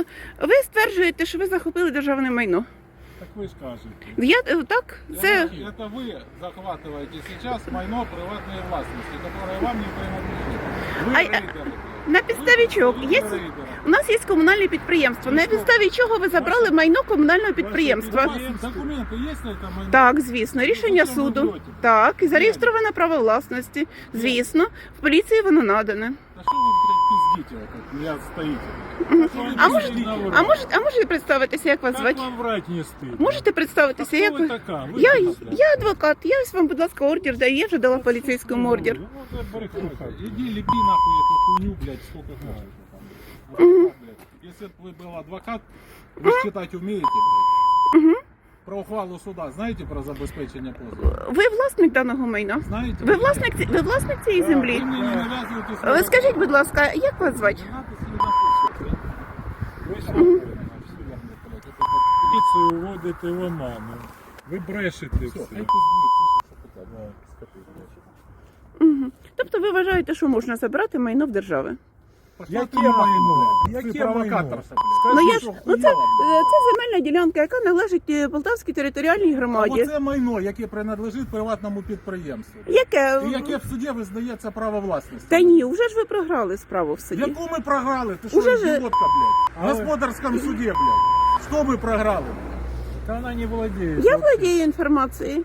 Тобто ви стверджуєте, що ви захопили державне майно. Так ви ж кажете. Я е, так, це Это вы захватываете сейчас майно приватной властности, которое вам не принадлежит. Вы А- рейдеры. на підставі чого? Ви Є рейдери. у нас є комунальне підприємство. На підставі чого ви забрали майно комунального У підприємства? вас Документы есть на это майно? Так, звісно, рішення Ви чому суду. врете? Так, і зареєстроване право власності. Звісно, в поліції воно надане. Да что вы, пиздите, вот, я стоите? А може, а може, а можете представитися, як вас звати? вам врать не стыдно? Можете представитися, Кто як ви? така? Ви Я, я адвокат, я ось вам, будь ласка, ордер даю, я вже дала поліцейському ордер. Ну, це брехуха. Иди лепи нахуй эту хуйню, блядь, сколько хочешь. там. Адвокат, блядь. Если бы вы был адвокат, вы ж читать умеете, блядь. Про ухвалу суда знаете про забезпечення позову? Ви власник даного майна? Знаєте? Ви власник, ці- ви власник цієї Ви землі? мені не нав'язуєте Ви Е, скажіть, будь ласка, як вас звати? Поліцію вводите в оману. Ви брешете Все. Тобто ви вважаєте, що можна забрати майно в держави? Яке майно? Яке майно? Ну я ж ну це, е, це земельна ділянка, яка належить е, Полтавській територіальній громаді. Оце майно, яке принадлежить приватному підприємству. Яке? І яке в суді визнається право власності. Та ні, вже ж ви програли справу в суді. Яку ми програли? Ти що, Уже ж- ідіотка, блядь? В господарському суді, блядь. Що ми програли? Та вона не владіє. Я владію інформацією.